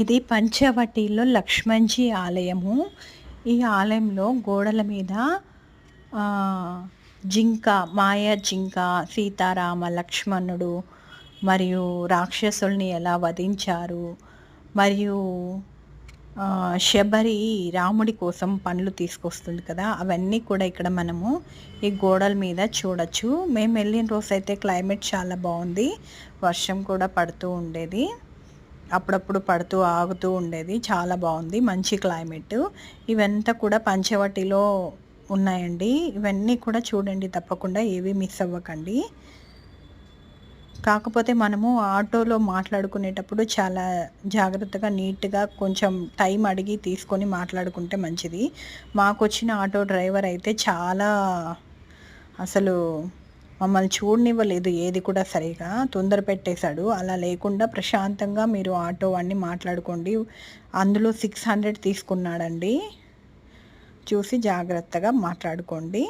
ఇది పంచవటిలో లక్ష్మణ్జీ ఆలయము. ఈ ఆలయంలో గోడల మీద జింక మాయ జింక సీతారామ లక్ష్మణుడు మరియు రాక్షసుల్ని ఎలా వధించారు మరియు శబరి రాముడి కోసం పండ్లు తీసుకొస్తుంది కదా అవన్నీ కూడా ఇక్కడ మనము ఈ గోడల మీద చూడొచ్చు. మేము వెళ్ళిన రోజు అయితే క్లైమేట్ చాలా బాగుంది. వర్షం కూడా పడుతూ ఉండేది. అప్పుడప్పుడు పడుతూ ఆగుతూ ఉండేది. చాలా బాగుంది. మంచి క్లైమేట్. ఇవంతా కూడా పంచవటిలో ఉన్నాయండి. ఇవన్నీ కూడా చూడండి తప్పకుండా. ఏవి మిస్ అవ్వకండి. కాకపోతే మనము ఆటోలో మాట్లాడుకునేటప్పుడు చాలా జాగ్రత్తగా నీట్గా కొంచెం టైం అడిగి తీసుకొని మాట్లాడుకుంటే మంచిది. మాకు వచ్చిన ఆటో డ్రైవర్ అయితే చాలా అసలు మమ్మల్ని చూడనివ్వలేదు ఏది కూడా సరిగా. తొందర పెట్టేశాడు. అలా లేకుండా ప్రశాంతంగా మీరు ఆటో అన్నీ మాట్లాడుకోండి. అందులో సిక్స్ హండ్రెడ్ తీసుకున్నాడండి. చూసి జాగ్రత్తగా మాట్లాడుకోండి.